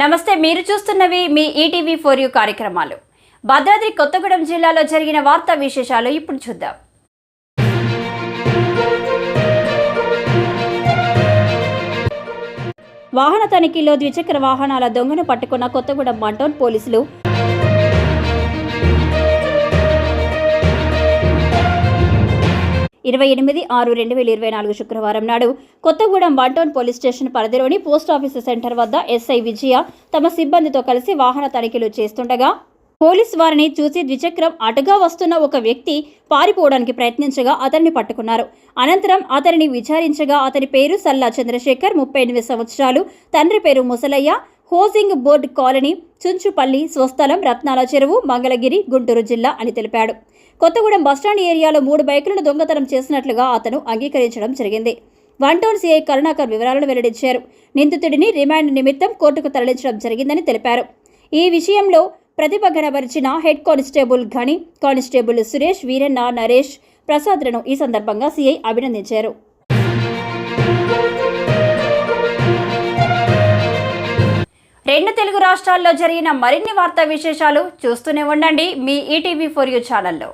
నమస్తే మీరు చూస్తున్నవి మీ ఈటీవీ ఫోర్ యూ కార్యక్రమాలు. భద్రాద్రి కొత్తగూడెం జిల్లాలో జరిగిన వార్తా విశేషాలు ఇప్పుడు చూద్దాం. వాహన తనిఖీలో ద్విచక్ర వాహనాల దొంగను పట్టుకున్న కొత్తగూడెం మంటోన్ పోలీసులు ఇరవై ఎనిమిది ఆరు రెండు వేల ఇరవై నాలుగు శుక్రవారం నాడు Kothagudem one town police station పరిధిలోని పోస్ట్ ఆఫీసు సెంటర్ వద్ద ఎస్ఐ విజయ తమ సిబ్బందితో కలిసి వాహన తనిఖీలు చేస్తుండగా పోలీస్ వారిని చూసి ద్విచక్రం అటుగా వస్తున్న ఒక వ్యక్తి పారిపోవడానికి ప్రయత్నించగా అతన్ని పట్టుకున్నారు. అనంతరం అతనిని విచారించగా అతని పేరు సల్లా చంద్రశేఖర్ ముప్పై ఎనిమిది సంవత్సరాలు తండ్రి పేరు Musalayya housing board colony Chunchupalli స్వస్థలం రత్నాల చెరువు మంగళగిరి గుంటూరు జిల్లా అని తెలిపాడు. కొత్తగూడెం బస్టాండ్ ఏరియాలో మూడు బైకులను దొంగతనం చేసినట్లుగా అతను అంగీకరించడం జరిగింది. వన్ టౌన్ సీఐ కరుణాకర్ వివరాలను వెల్లడించారు. నిందితుడిని రిమాండ్ నిమిత్తం కోర్టుకు తరలించడం జరిగిందని తెలిపారు. ఈ విషయంలో ప్రతిభ కనబరిచిన head constable Ghani constable Suresh Veeranna Naresh ప్రసాద్లను ఈ సందర్భంగా సీఐ అభినందించారు. రెండు తెలుగు రాష్ట్రాల్లో జరిగిన మరిన్ని వార్తా విశేషాలు చూస్తూనే ఉండండి మీ ఈటీవీ ఫోర్ యూ ఛానల్లో.